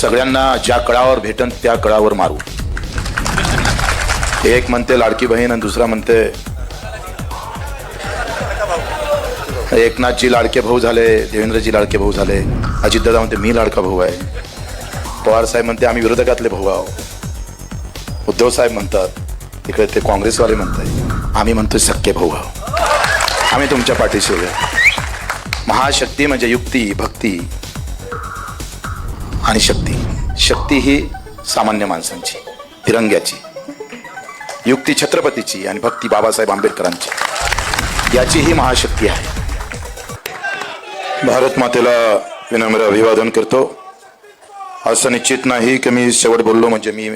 सगळ्यांना ज्या कळावर भेटन त्या कळावर मारू. एक म्हणते लाडकी बहीण आणि दुसरा म्हणते एकनाथजी लाडके भाऊ झाले देवेंद्रजी लाडके भाऊ झाले अजितदादा म्हणते मी लाडका भाऊ आहे. पवार साहेब म्हणते आम्ही विरोधकातले भाऊ आहो उद्धव साहेब म्हणतात इकडे ते काँग्रेसवाले म्हणताय आम्ही म्हणतोय सख्खे भाऊ आहो आम्ही तुमच्या पाठीशी महाशक्ती म्हणजे युक्ती भक्ती. आणि शक्ती. शक्ती ही सामान्य माणसांची तिरंग्याची युक्ती छत्रपतीची आणि भक्ती बाबासाहेब आंबेडकरांची. याची ही महाशक्ती आहे. भारत मातेला विनम्र अभिवादन करतो. असं निश्चित नाही की मी शेवट बोललो म्हणजे मी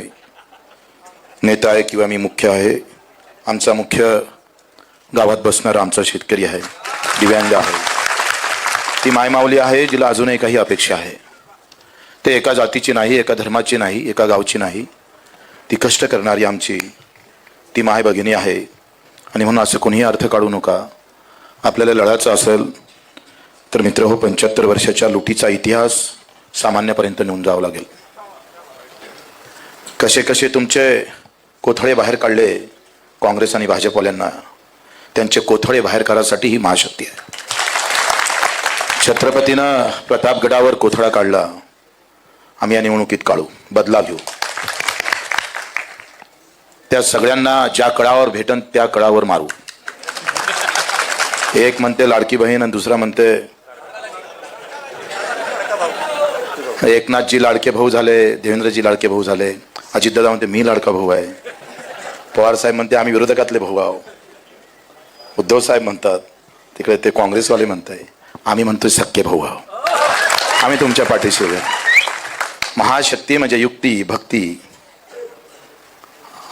नेता आहे किंवा मी मुख्य आहे. आमचा मुख्य गावात बसणारा आमचा शेतकरी आहे. दिव्यांग आहे. ती मायमावली आहे जिला अजूनही काही अपेक्षा आहे. ते एका जातीची नाही एका धर्माची नाही एका गावची नाही. ती कष्ट करणारी आमची ती माय भगिनी आहे. आणि म्हणून असं कोणीही अर्थ काढू नका. आपल्याला लढायचं असेल तर मित्र हो पंच्याहत्तर वर्षाच्या लुटीचा इतिहास सामान्यपर्यंत नेऊन जावं लागेल. कसे कसे तुमचे कोथळे बाहेर काढले काँग्रेस आणि भाजपवाल्यांना त्यांचे कोथळे बाहेर काढायसाठी ही महाशक्ती आहे. छत्रपतीनं प्रतापगडावर कोथळा काढला. आम्ही या निवडणुकीत काढू. बदला घेऊ. त्या सगळ्यांना ज्या कळावर भेटन त्या कळावर मारू. एक म्हणते लाडकी बहीण आणि दुसरा म्हणते एकनाथजी लाडके भाऊ झाले देवेंद्रजी लाडके भाऊ झाले अजितदादा म्हणते मी लाडका भाऊ आहे. पवार साहेब म्हणते आम्ही विरोधकातले भाऊ आहो उद्धव साहेब म्हणतात तिकडे ते काँग्रेसवाले म्हणताय आम्ही म्हणतोय सख्खे भाऊ आहो आम्ही तुमच्या पाठीशी महाशक्ती म्हणजे युक्ती भक्ती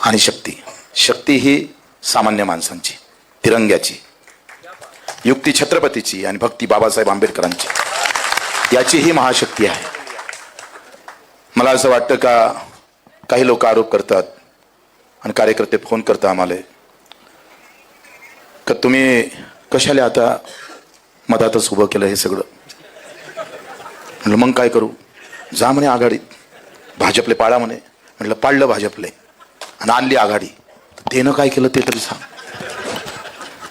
आणि शक्ती. शक्ती ही सामान्य माणसांची तिरंग्याची. युक्ती छत्रपतीची आणि भक्ती बाबासाहेब आंबेडकरांची. याची ही महाशक्ती आहे. मला असं वाटतं का काही लोक आरोप करतात आणि कार्यकर्ते फोन करतात आम्हाला का तुम्ही कशाला आता मधातच उभं केलं हे सगळं? म्हणलं मग काय करू? जा म्हणे आघाडीत भाजपले पाळा म्हणे. म्हटलं पाळलं भाजपले. आणि आणली आघाडी. त्यानं काय केलं ते तरी सांग.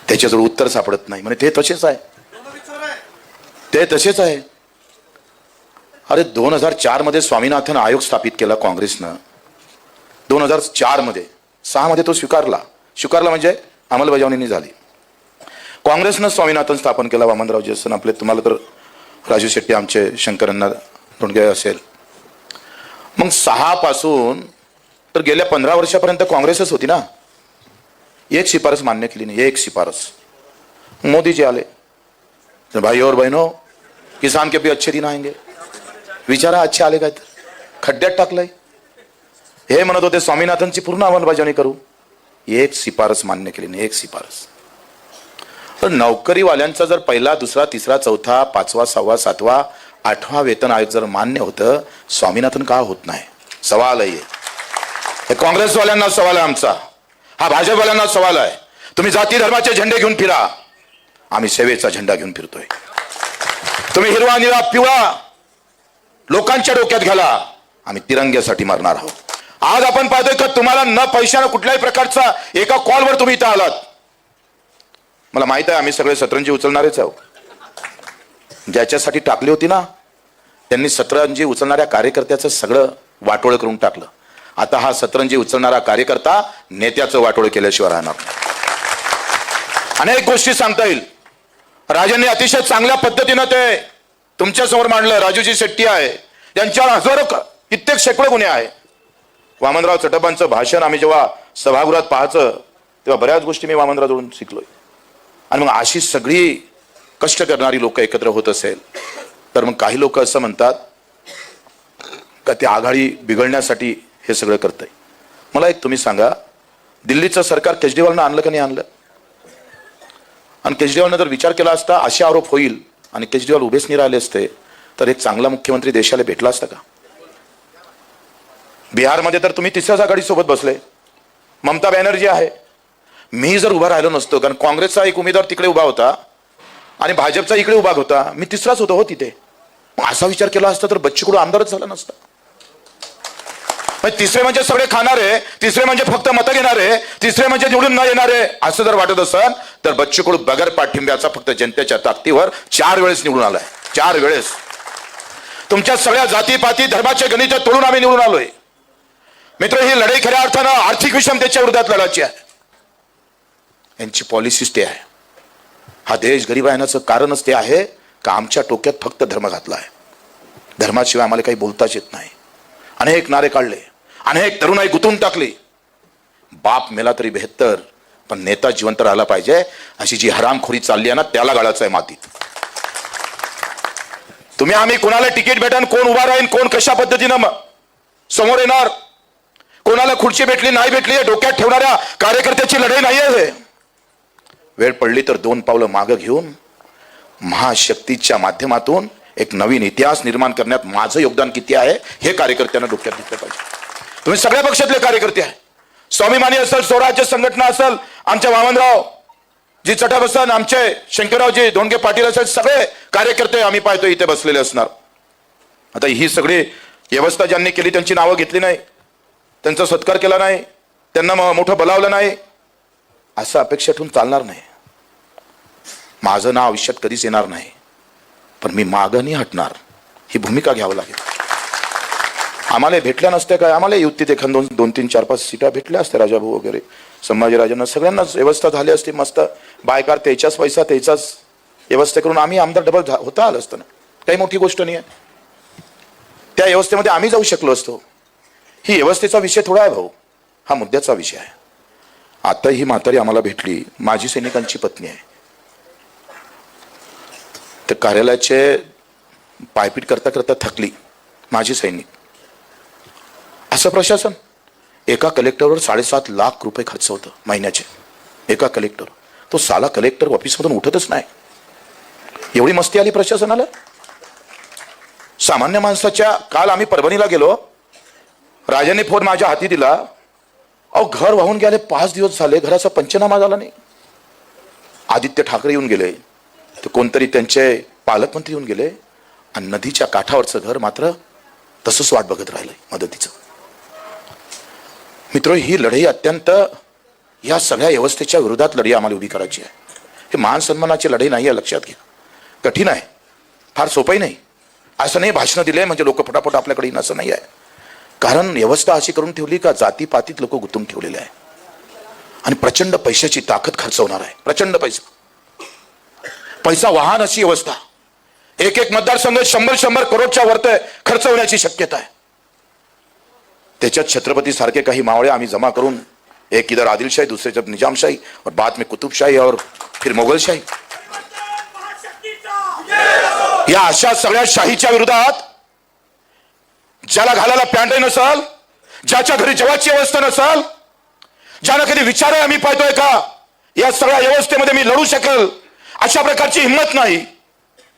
त्याच्याजवळ उत्तर सापडत नाही. म्हणे ते तसेच आहे. ते तसेच आहे. अरे दोन हजार चारमध्ये स्वामीनाथन आयोग स्थापित केला काँग्रेसनं. दोन हजार चारमध्ये. सहा मध्ये तो स्वीकारला. स्वीकारला म्हणजे अंमलबजावणी झाली. काँग्रेसनं स्वामीनाथन स्थापन केला वामनराव जसन आपले. तुम्हाला तर राजू शेट्टी आमचे शंकरांना तोंडगे असेल. मग सहा पासून तर गेल्या पंधरा वर्षापर्यंत काँग्रेसच होती ना? एक शिफारस मान्य केली नाही एक शिफारस. मोदीजी आले. तर भाई और बहनों किसान के भी अच्छे दिन आएंगे. विचारा अच्छे आले काय तर. खड्ड्यात टाकलंय. हे म्हणत होते स्वामीनाथनची पूर्ण अंमलबजावणी करू. एक शिफारस मान्य केली नाही एक शिफारस. तर नोकरीवाल्यांचा जर पहिला दुसरा तिसरा चौथा पाचवा सहावा सातवा आठवा वेतन आयोग जर मान्य होतं स्वामीनाथन का होत नाही? सवाल आहे हे. काँग्रेसवाल्यांना सवाल आहे आमचा. हा भाजपवाल्यांना सवाल आहे. तुम्ही जाती धर्माचे झेंडे घेऊन फिरा. आम्ही सेवेचा झेंडा घेऊन फिरतोय. तुम्ही हिरवा निळा पिवळा लोकांच्या डोक्यात घाला. आम्ही तिरंग्यासाठी मारणार आहोत. आज आपण पाहतोय का तुम्हाला न पैशानं कुठल्याही प्रकारचा एका कॉलवर तुम्ही इथं आलात. मला माहीत आहे आम्ही सगळे सतरंजी उचलणारेच आहोत. ज्याच्यासाठी टाकली होती ना त्यांनी सतरंजी उचलणाऱ्या कार्यकर्त्याचं सगळं वाटोळ करून टाकलं. आता हा सतरंजी उचलणारा कार्यकर्ता नेत्याचं वाटोळ केल्याशिवाय राहणार अनेक गोष्टी सांगता येईल. राजांनी अतिशय चांगल्या पद्धतीनं ते तुमच्यासमोर मांडलं. राजूजी शेट्टी आहे. त्यांच्यावर हजारो कित्येक शेकडो गुन्हे आहे. वामनराव चटपांचं भाषण आम्ही जेव्हा सभागृहात पाहायचं तेव्हा बऱ्याच गोष्टी मी वामनरावजवळून शिकलोय. आणि मग अशी सगळी कष्ट करणारी लोक एकत्र होत असेल तर मग काही लोक असं म्हणतात का ते आघाडी बिघडण्यासाठी हे सगळं करतंय. मला एक तुम्ही सांगा दिल्लीचं सरकार केजरीवालनं आणलं का नाही आणलं? आणि केजरीवालनं जर विचार केला असता असे आरोप होईल आणि केजरीवाल उभेच नाही राहिले असते तर एक चांगला मुख्यमंत्री देशाला भेटला असता का? बिहारमध्ये तर तुम्ही तिसऱ्याच आघाडीसोबत बसले. ममता बॅनर्जी आहे. मी जर उभा राहिलो नसतो कारण काँग्रेसचा एक उमेदवार तिकडे उभा होता आणि भाजपचा इकडे उभा होता. मी तिसराच होतो हो तिथे. मग असा विचार केला असता तर बच्चीकडू आमदारच झाला नसता. तिसरे म्हणजे सगळे खाणारे तिसरे म्हणजे फक्त मतं घेणारे तिसरे म्हणजे निवडून न येणारे असं जर वाटत असेल तर बच्चूकडू बगर पाठिंब्याचा फक्त जनतेच्या ताकदीवर चार वेळेस निवडून आलाय. चार वेळेस. तुमच्या सगळ्या जातीपाती धर्माचे गणित तोडून आम्ही निवडून आलोय. मित्र ही लढाई खऱ्या अर्थानं आर्थिक विषमतेच्या विरोधात लढायची आहे. यांची पॉलिसीच ते आहे. हा देश गरीब येण्याचं कारणच ते आहे का आमच्या टोक्यात फक्त धर्म घातला आहे धर्माशिवाय आम्हाला काही बोलताच येत नाही. अनेक नारे काढले. अनेक तरुणाई गुंतून टाकली. बाप मेला तरी बेहत्तर पण नेता जिवंत राहिला पाहिजे. अशी जी हरामखोरी चालली आहे ना त्याला गाळायचं आहे मातीत. तुम्ही आम्ही कोणाला तिकीट भेटन कोण उभा राहीन कोण कशा पद्धतीनं समोर येणार? कोणाला खुर्ची भेटली नाही भेटली डोक्यात ठेवणाऱ्या कार्यकर्त्याची लढाई नाही आहे हे. वेळ पडली तर दोन पावलं मागं घेऊन महाशक्तीच्या माध्यमातून एक नवीन इतिहास निर्माण करण्यात माझं योगदान किती आहे हे कार्यकर्त्यांना डोक्यात घेतलं पाहिजे. तुम्ही सगळ्या पक्षातले कार्यकर्ते आहे. स्वाभिमानी असेल स्वराज्य संघटना असेल आमच्या वामनराव जी चटा बसन आमचे शंकररावजी धोंडगे पाटील असेल सगळे कार्यकर्ते आम्ही पाहतो इथे बसलेले असणार. आता ही सगळी व्यवस्था ज्यांनी केली त्यांची नावं घेतली नाही. त्यांचा सत्कार केला नाही. त्यांना म- मोठं बोलावलं नाही. असं अपेक्षा ठेवून चालणार नाही. माझं नाव आयुष्यात कधीच येणार नाही पण मी मागं नाही हटणार. ही भूमिका घ्यावं लागेल. आम्हाला भेटल्या नसत्या काय? आम्हाला युतीत एखाद दोन दोन तीन चार पाच सीटा भेटल्या असत्या राजाभाऊ वगैरे. संभाजीराजांना सगळ्यांनाच व्यवस्था झाली असती मस्त. बायकार त्याच्याच पैसा त्याचाच व्यवस्था करून आम्ही आमदार डबल होता आलं असतं ना. काही मोठी गोष्ट नाही आहे त्या व्यवस्थेमध्ये आम्ही जाऊ शकलो असतो. ही व्यवस्थेचा विषय थोडा आहे भाऊ. हा मुद्द्याचा विषय आहे. आता ही म्हातारी आम्हाला भेटली. माझी सैनिकांची पत्नी आहे. तर कार्यालयाचे पायपीट करता करता थकली माझी सैनिक. असं प्रशासन? एका कलेक्टरवर साडेसात लाख रुपये खर्च होतं महिन्याचे. एका कलेक्टर तो साला कलेक्टर ऑफिसमधून उठतच नाही. एवढी मस्ती आली प्रशासनाला? सामान्य माणसाच्या काल आम्ही परभणीला गेलो. राजाने फोन माझ्या हाती दिला. अहो घर वाहून गेले पाच दिवस झाले घराचा पंचनामा झाला नाही. आदित्य ठाकरे येऊन गेले. तर कोणतरी त्यांचे पालकमंत्री येऊन गेले आणि नदीच्या काठावरचं घर मात्र तसंच वाट बघत राहिलंय मदतीचं. मित्र ही लढाई अत्यंत या सगळ्या व्यवस्थेच्या विरोधात लढाई आम्हाला उभी करायची आहे. हे मान सन्मानाची लढाई नाही आहे लक्षात घ्या. कठीण आहे. फार सोपंही नाही. असं नाही भाषणं दिले म्हणजे लोक फटाफट आपल्याकडे येईन असं नाही आहे कारण व्यवस्था अशी करून ठेवली का जातीपातीत लोक गुंतून ठेवलेले आहे. आणि प्रचंड पैशाची ताकद खर्च होणार आहे. प्रचंड पैसा. पैसा वाहन अशी व्यवस्था एक एक मतदारसंघ शंभर शंभर करोडच्या वरत खर्च होण्याची शक्यता आहे. त्याच्यात छत्रपती सारखे काही मावळे आम्ही जमा करून एक इधर आदिलशाही दुसरे जब निजामशाही और बाद में कुतुबशाही और फिर मोगलशाही. या अशा सगळ्या शाहीच्या विरोधात ज्याला घालायला पॅन्ट नसल ज्याच्या घरी जेवाची व्यवस्था नसल ज्याला कधी विचार आम्ही पाहतोय का? या सगळ्या व्यवस्थेमध्ये मी लढू शकेल. अशा प्रकारची हिंमत नाही.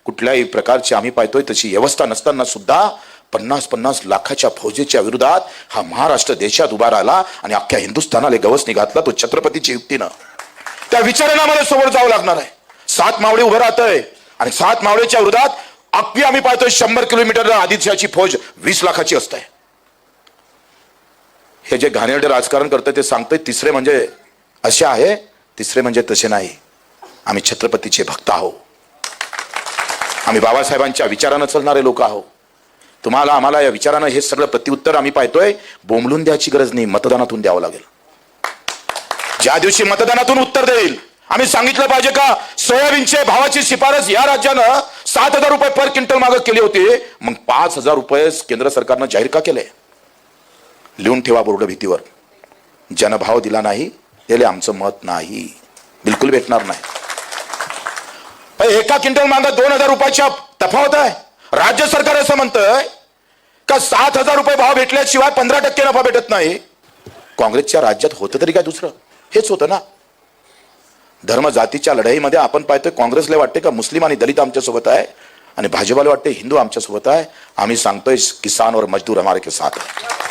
कुठल्याही प्रकारची आम्ही पाहतोय तशी व्यवस्था नसताना सुद्धा पन्नास पन्नास लाखाच्या फौजेच्या विरोधात हा महाराष्ट्र देशात उभा राहिला आणि अख्ख्या हिंदुस्थानाला गवसनी घातला तो छत्रपतीची युक्तीनं. त्या विचारणामध्ये आम्हाला समोर जावं लागणार आहे. सात मावळे उभं राहतंय आणि सात मावळेच्या विरोधात अगदी आम्ही पाहतोय शंभर किलोमीटर आदित्याची फौज वीस लाखाची असते हे जे घाणेरडे राजकारण करतंय ते सांगतंय तिसरे म्हणजे असे आहे तिसरे म्हणजे तसे नाही. आम्ही छत्रपतीचे भक्त आहोत. आम्ही बाबासाहेबांच्या विचारानं चालणारे लोक आहोत. तुम्हाला आम्हाला या विचारानं हे सगळं प्रत्युत्तर आम्ही पाहतोय. बोंबलून द्यायची गरज नाही मतदानातून द्यावं लागेल. ज्या दिवशी मतदानातून उत्तर देईल आम्ही सांगितलं पाहिजे का सोयाबीनचे भावाची शिफारस या राज्यानं सात हजार रुपये पर क्विंटल मागं केली होती. मग पाच हजार रुपये केंद्र सरकारनं जाहीर का केले? लिहून ठेवा बोर्ड भीतीवर. ज्यानं भाव दिला नाही त्याला आमचं मत नाही. बिलकुल भेटणार नाही. एका क्विंटल मागं दोन हजार रुपयाच्या तफावत आहे. राज्य सरकार असं म्हणतंय का सात हजार रुपये भाव भेटल्याशिवाय पंधरा टक्के नफा भेटत नाही. काँग्रेसच्या राज्यात होतं तरी काय दुसरं? हेच होतं ना. धर्म जातीच्या लढाईमध्ये आपण पाहतोय काँग्रेसला वाटते का मुस्लिम आणि दलित आमच्यासोबत आहे आणि भाजपाला वाटते हिंदू आमच्यासोबत आहे. आम्ही सांगतोय किसान और मजदूर हमारे के साथ आहे.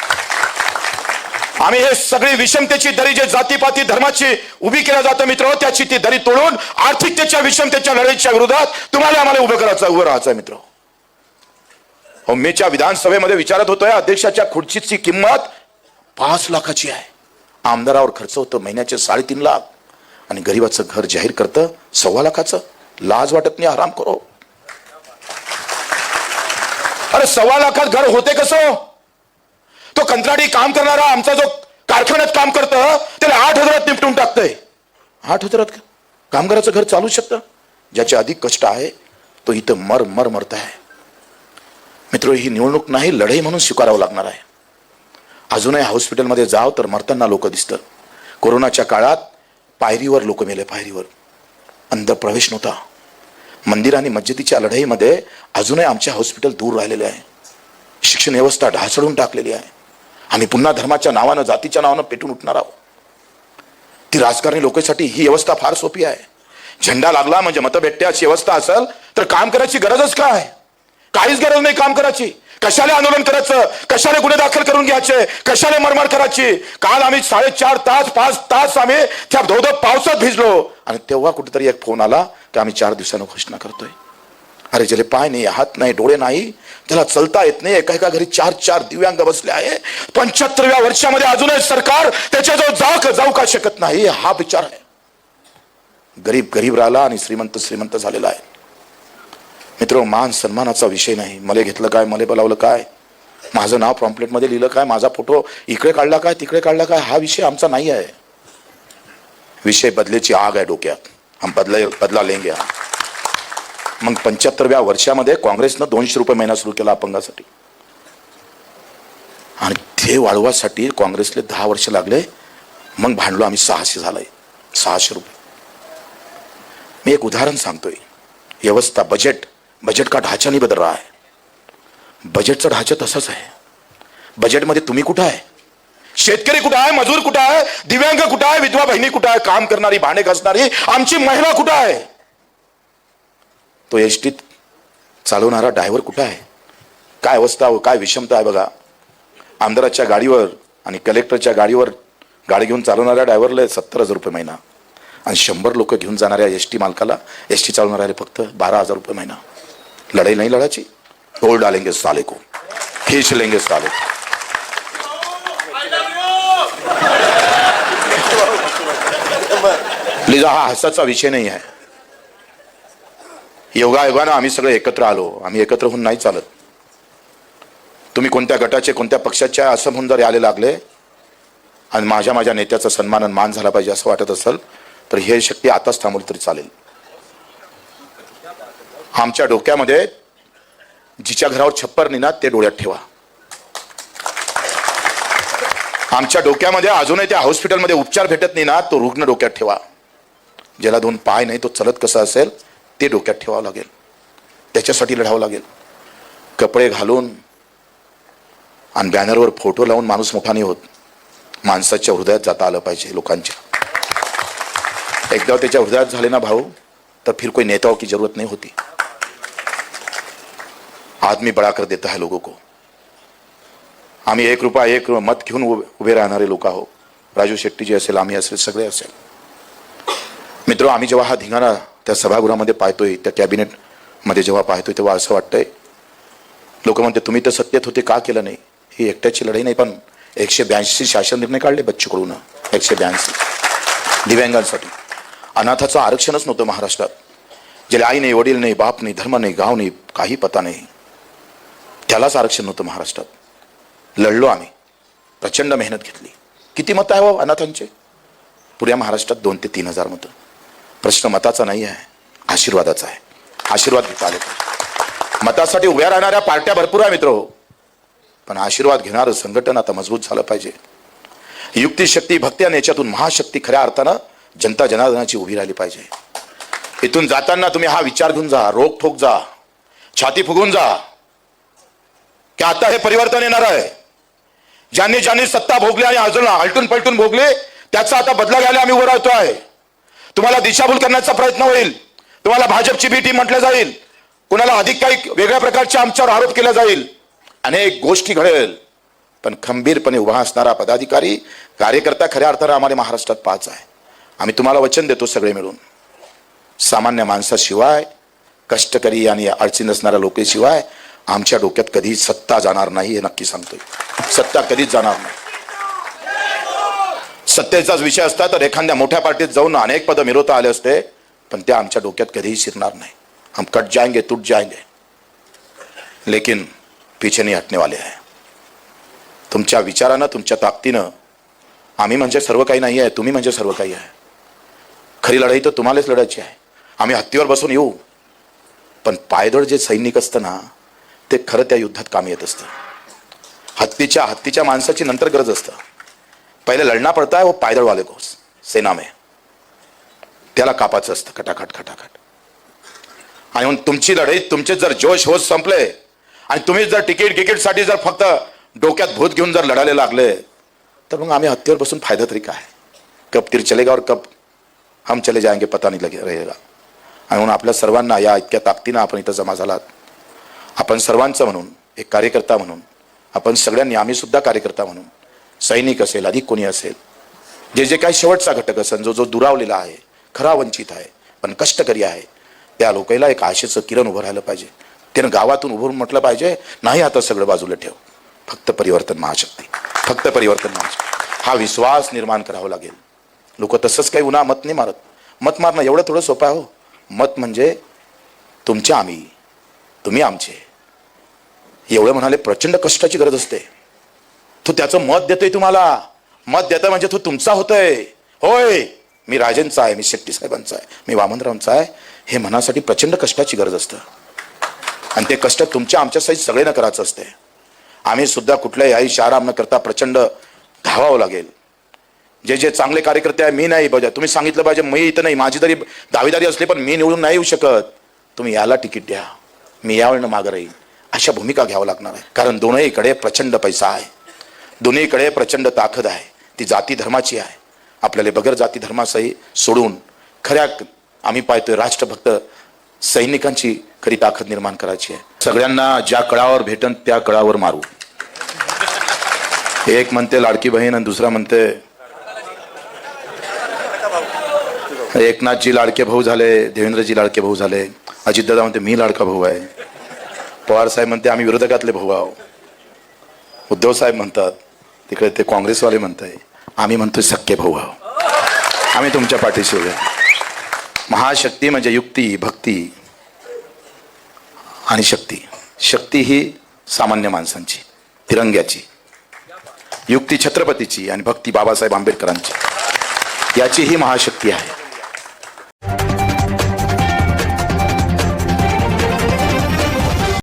आम्ही हे सगळी विषमतेची दरी जे जातीपाती धर्माची उभी केल्या जातं मित्र त्याची ती दरी तोडून आर्थिकतेच्या विषमतेच्या लढाईच्या विरोधात तुम्हाला आम्हाला उभं करायचं उभं राहायचं मित्र. हो मीच्या विधानसभेमध्ये विचारत होतोय अध्यक्षाच्या खुर्चीची किंमत पाच लाखाची आहे. आमदारावर खर्च होतं महिन्याचे साडेतीन लाख. आणि गरीबाचं घर जाहीर करतं सव्वा लाखाचं. लाज वाटत नाही आराम करो. अरे सव्वा लाखात घर होते कसं? कंत्राटी काम करणारा आमचा जो कारखान्यात काम करतं त्याला आठ हजारात निपटून टाकतंय. आठ हजारात कामगाराचं घर चालू शकतं? ज्याचे अधिक कष्ट आहे तो इथं मर मर मरत आहे. मित्र ही निवडणूक नाही लढाई म्हणून स्वीकारावं लागणार आहे. अजूनही हॉस्पिटलमध्ये जाव तर मरताना लोक दिसतं. कोरोनाच्या काळात पायरीवर लोक मेले पायरीवर. अंध प्रवेश नव्हता. मंदिर आणि मस्जिदीच्या लढाईमध्ये अजूनही आमचे हॉस्पिटल दूर राहिलेले आहे. शिक्षण व्यवस्था ढासळून टाकलेली आहे. आम्ही पुन्हा धर्माच्या नावानं जातीच्या नावानं पेटून उठणार आहोत. ती राजकारणी लोकांसाठी ही व्यवस्था फार सोपी आहे. झेंडा लागला म्हणजे मतं भेटते अशी व्यवस्था असेल तर काम करायची गरजच काय? काहीच गरज नाही काम करायची. कशाला आंदोलन करायचं? कशाला गुन्हे दाखल करून घ्यायचे? कशाला मरमार करायची? काल आम्ही साडेचार तास पाच तास आम्ही त्या धोधो पावसात भिजलो. आणि तेव्हा कुठेतरी एक फोन आला की आम्ही चार दिवसानं घोषणा करतोय. अरे ज्याला पाय नाही हात नाही डोळे नाही त्याला चलता येत नाही एका एका घरी चार चार दिव्यांग बसले आहे. पंच्याहत्तरव्या वर्षामध्ये अजूनही सरकार त्याच्याजवळ जाऊ का जाऊ का शकत नाही हा विचार आहे. गरीब गरीब राहिला आणि श्रीमंत श्रीमंत झालेला आहे. मित्र मान सन्मानाचा विषय नाही. मले घेतलं काय मले बोलावलं काय? माझं नाव प्रॉम्प्लेटमध्ये लिहिलं काय माझा फोटो इकडे काढला काय तिकडे काढला काय हा विषय आमचा नाही आहे. विषय बदलेची आग आहे डोक्यात. हम बदला बदला लेंगे हा मग पंच्याहत्तरव्या वर्षामध्ये काँग्रेसनं दोनशे रुपये महिना सुरू केला अपंगासाठी. आणि ते वाढवासाठी काँग्रेसले दहा वर्ष लागले. मग भांडलो आम्ही सहाशे झालंय. सहाशे रुपये. मी एक उदाहरण सांगतोय. व्यवस्था बजेट बजेट का ढाचा नाही बदल रहा है बजेटचा ढाचा तसाच आहे. बजेटमध्ये तुम्ही कुठं आहे? शेतकरी कुठं आहे? मजूर कुठं आहे? दिव्यांग कुठं आहे? विधवा बहिणी कुठं आहे? काम करणारी भांडे घासणारी आमची महिला कुठं आहे? तो एसटीत चालवणारा ड्रायव्हर कुठं आहे? काय अवस्था हो काय विषमता आहे बघा. आमदाराच्या गाडीवर आणि कलेक्टरच्या गाडीवर गाडी घेऊन चालवणाऱ्या ड्रायव्हरला सत्तर हजार रुपये महिना. आणि शंभर लोक घेऊन जाणाऱ्या एस टी मालकाला एस टी चालवणाऱ्याला फक्त बारा हजार रुपये महिना. लढाई नाही लढायची? तोड़ डालेंगे साले को. खींच लेंगे साले को. प्लीज हा हसाचा विषय नाही आहे. योगायोगानं आम्ही सगळे एकत्र आलो. आम्ही एकत्र होऊन नाही चालत. तुम्ही कोणत्या गटाचे कोणत्या पक्षाच्या असं म्हणून जर आले लागले आणि माझ्या माझ्या नेत्याचा सन्मान आणि मान झाला पाहिजे असं वाटत असेल तर हे शक्ती आताच थांबवली तरी चालेल. आमच्या डोक्यामध्ये जिच्या घरावर छप्पर नाही ना ते डोळ्यात ठेवा. आमच्या डोक्यामध्ये अजूनही त्या हॉस्पिटलमध्ये उपचार भेटत नाही ना तो रुग्ण डोक्यात ठेवा. ज्याला दोन पाय नाही तो चलत कसा असेल ते डोक्यात ठेवावं लागेल. त्याच्यासाठी लढावं लागेल. कपडे घालून आणि बॅनरवर फोटो लावून माणूस मोठा नाही होत. माणसाच्या हृदयात जाता आलं पाहिजे लोकांच्या. एकदा त्याच्या हृदयात झाले ना भाऊ तर फिर कोई नेताओं की जरूरत नहीं होती. आदमी बड़ा कर देता है लोगों को. आम्ही एक रुपया एक मत घेऊन उभे उभे राहणारे लोक आहो राजू शेट्टीजी असेल आम्ही असेल सगळे असेल. मित्र आम्ही जेव्हा हा धिंगाणा त्या सभागृहामध्ये पाहतोय त्या कॅबिनेटमध्ये जेव्हा पाहतोय तेव्हा असं वाटतंय लोक म्हणते तुम्ही तर सत्तेत होते का केलं नाही? ही एकट्याची लढाई नाही पण एकशे ब्याऐंशी शासन निर्णय काढले बच्चूकडून एकशे ब्याऐंशी दिव्यांगांसाठी. अनाथाचं आरक्षणच नव्हतं महाराष्ट्रात. ज्याला आई नाही वडील नाही बाप नाही धर्म नाही गाव नाही काही पता नाही त्यालाच आरक्षण नव्हतं महाराष्ट्रात. लढलो आम्ही. प्रचंड मेहनत घेतली. किती मतं आहे हो अनाथांचे? पुऱ्या महाराष्ट्रात दोन ते तीन हजार मतं. प्रश्न मताचा नाही आहे आशीर्वादाचा आहे. आशीर्वाद घेता आले मतासाठी उभ्या राहणाऱ्या पार्ट्या भरपूर आहे मित्र हो पण आशीर्वाद घेणारं संघटन आता मजबूत झालं पाहिजे. युक्ती शक्ती भक्ती आणि याच्यातून महाशक्ती खऱ्या अर्थानं जनता जनार्दनाची उभी राहिली पाहिजे. इथून जाताना तुम्ही हा विचार घेऊन जा रोग ठोक जा छाती फुगून जा. की आता हे परिवर्तन येणार आहे. ज्यांनी ज्यांनी सत्ता भोगली आणि अजून आलटून पलटून भोगली त्याचा आता बदला घ्यायला आम्ही उभं राहतो आहे तुम्हाला दिशाभूल करण्याचा प्रयत्न होईल. तुम्हाला भाजपची भीती म्हटलं जाईल. कुणाला अधिक काही वेगळ्या प्रकारचे आमच्यावर आरोप केला जाईल. अनेक गोष्टी घडेल. पण खंबीरपणे उभा असणारा पदाधिकारी कार्यकर्ता खऱ्या अर्थानं आम्हाला महाराष्ट्रात पाच आहे. आम्ही तुम्हाला वचन देतो सगळे मिळून. सामान्य माणसाशिवाय कष्टकरी आणि अडचणी असणाऱ्या लोकेशिवाय आमच्या डोक्यात कधी सत्ता जाणार नाही हे नक्की सांगतोय. सत्ता कधीच जाणार नाही. सत्तेचाच विषय असता तर एखाद्या मोठ्या पार्टीत जाऊन अनेक पदं मिरवता आले असते पण त्या आमच्या डोक्यात कधीही शिरणार नाही. हम कट जाएंगे तुट जाएंगे लेकिन पीछे नाही हटने वाले आहे तुमच्या विचारानं तुमच्या ताकदीनं आम्ही म्हणजे सर्व काही नाही आहे तुम्ही म्हणजे सर्व काही आहे. खरी लढाई तर तुम्हालाच लढायची आहे. आम्ही हत्तीवर बसून येऊ. पण पायदळ जे सैनिक असतं ना ते खरं त्या युद्धात कामी येत असतं. हत्तीच्या हत्तीच्या माणसाची नंतर गरज असतं. पहिले लढना पडता है वो पायदळ वाले को सेना में. त्याला कापाचं असतं खटाखट खटाखट. आणि म्हणून तुमची लढाई तुमचे जर जोश होत संपले आणि तुम्ही जर तिकीट गिकीटसाठी जर फक्त डोक्यात भूत घेऊन जर लढायला लागले तर मग आम्ही हत्तीवर बसून फायदा तरी काय? कब तीर चलेगा और कब हम चले जाएंगे पता नहीं लगे रहेगा. आणि म्हणून आपल्या सर्वांना या इतक्या ताकदीनं आपण इथं जमा झालात. आपण सर्वांचं म्हणून एक कार्यकर्ता म्हणून आपण सगळ्यांनी आम्ही सुद्धा कार्यकर्ता म्हणून सैनिक असेल अधिक कोणी असेल. जे जे काही शेवटचा घटक असेल जो जो दुरावलेला आहे खरा वंचित आहे पण कष्टकरी आहे त्या लोकांना एक आशेचं किरण उभं राहिलं पाहिजे. त्यानं गावातून उभं म्हटलं पाहिजे नाही आता सगळं बाजूला ठेव. फक्त परिवर्तन महाशक्ती फक्त परिवर्तन महाशक्ती हा विश्वास निर्माण करावा लागेल. लोक तसंच काही उन्हा मत नाही मारत. मत मारणं एवढं थोडं सोपं आहे हो. मत म्हणजे तुमचे आम्ही. तुम्ही आमचे. एवढं म्हणाले प्रचंड कष्टाची गरज असते. तो त्याचं मत देतोय तुम्हाला. मत देतोय म्हणजे तो तुमचा होतोय. होय मी राजेंचा आहे मी शेट्टी साहेबांचा आहे मी वामनरावांचा आहे. हे मनासाठी प्रचंड कष्टाची गरज असतं. आणि ते कष्ट तुमच्या आमच्यासाठी सगळेनं करायचं असते. आम्ही सुद्धा कुठल्याही आई शाराम न करता प्रचंड धावावं लागेल. जे जे चांगले कार्यकर्ते आहे मी नाही पाहिजे तुम्ही सांगितलं पाहिजे मी इथं नाही माझी तरी दावेदारी असली पण मी निवडून नाही येऊ शकत. तुम्ही याला तिकीट द्या. मी यावेळेनं मागं राहील अशा भूमिका घ्यावं लागणार आहे. कारण दोनहीकडे प्रचंड पैसा आहे. दोन्हीकडे प्रचंड ताकद आहे. ती जाती धर्माची आहे. आपल्याला बगर जाती धर्मासही सोडून खऱ्या आम्ही पाहतोय राष्ट्रभक्त सैनिकांची खरी ताकद निर्माण करायची आहे. सगळ्यांना ज्या कळावर भेटन त्या कळावर मारू. एक म्हणते लाडकी बहीण आणि दुसरा म्हणते एकनाथजी लाडके भाऊ झाले देवेंद्रजी लाडके भाऊ झाले अजितदादा म्हणते मी लाडका भाऊ आहे. पवार साहेब म्हणते आम्ही विरोधकातले भाऊ आहो उद्धव साहेब म्हणतात तिकडे ते काँग्रेसवाले म्हणताय आम्ही म्हणतोय सख्य भाऊ आम्ही तुमच्या पाठीशी उभे. महाशक्ती म्हणजे युक्ती भक्ती आणि शक्ती. शक्ती ही सामान्य माणसांची तिरंग्याची. युक्ती छत्रपतीची आणि भक्ती बाबासाहेब आंबेडकरांची. याची ही महाशक्ती आहे.